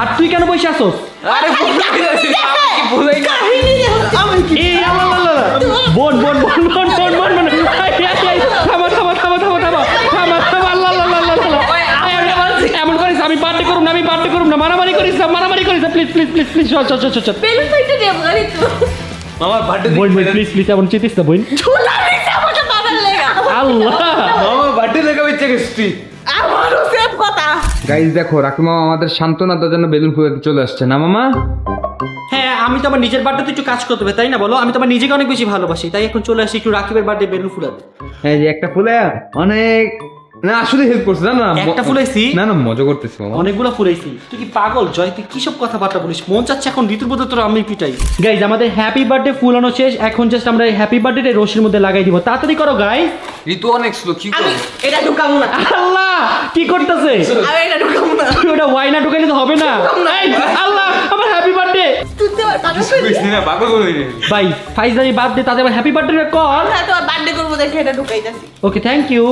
আর তুই কেন বসে আসোস আরে। বোন বোন বোন বোন বোন বোন বোন। এই, এই, এই, থামা থামা থামা থামা থামা। থামা থামা আল্লাহ আল্লাহ আল্লাহ এমন করিস আমি করুম না আমি করুম না। মারামারি করিস না মারামারি করিস না। প্লিজ প্লিজ প্লিজ প্লিজ চল চল চল চল বেলুন ফাইটে দেবো গাড়ি তো মামার বার্থডে বোন বোন প্লিজ প্লিজ এমন চিতিস না বোন। ঝুলা দিছে আমাকে বাবার লেগা আল্লাহ। মামা বার্থডে দেখা ইচ্ছে গেছি আমারও সেম কথা। গাইজ দেখো রাকি মামা আমাদের সান্ত্বনা দেওয়ার জন্য বেলুন ফুলাতে চলে আসছে না মামা? হ্যাঁ আমি তো আমার নিজের বার্থডে একটু কাজ করতে হবে তাই না বলো? আমি তো আমার নিজেকে অনেক বেশি ভালোবাসি তাই এখন চলে আসি একটু রাকিবের বার্থডে বেলুন ফুলাতে এই যে একটা ফুলে অনেক না আসলে হেল্প করছে না না একটা ফুলাইছি? না না মজা করতেছি মামা অনেকগুলো ফুলাইছি। তুই কি পাগল জয় তুই কি সব কথাবার্তা বলিস? মন চাচ্ছে এখন ঋতুর মধ্যে তোর আমি পিটাই। গাইজ আমাদের হ্যাপি বার্থডে ফুলানো শেষ এখন জাস্ট আমরা হ্যাপি বার্থডে রশির মধ্যে লাগাই দিব। তাড়াতাড়ি করো গাইজ ঋতু অনেক স্লো কি করব? এটা ঢুকাবো না। আল্লাহ কি করতেছে? আমি এটা ঢুকাবো না। তুই ওটা ওয়াইনা ঢুকাইলে তো হবে না। আল্লাহ আমার হ্যাপি বার্থডে করে করে। ভাই ফাইজারি বার্থডে তাদের হ্যাপি বার্থডে কর। হ্যাঁ তোমার বার্থডে করব দেখে এটা ঢুকাই ওকে থ্যাংক ইউ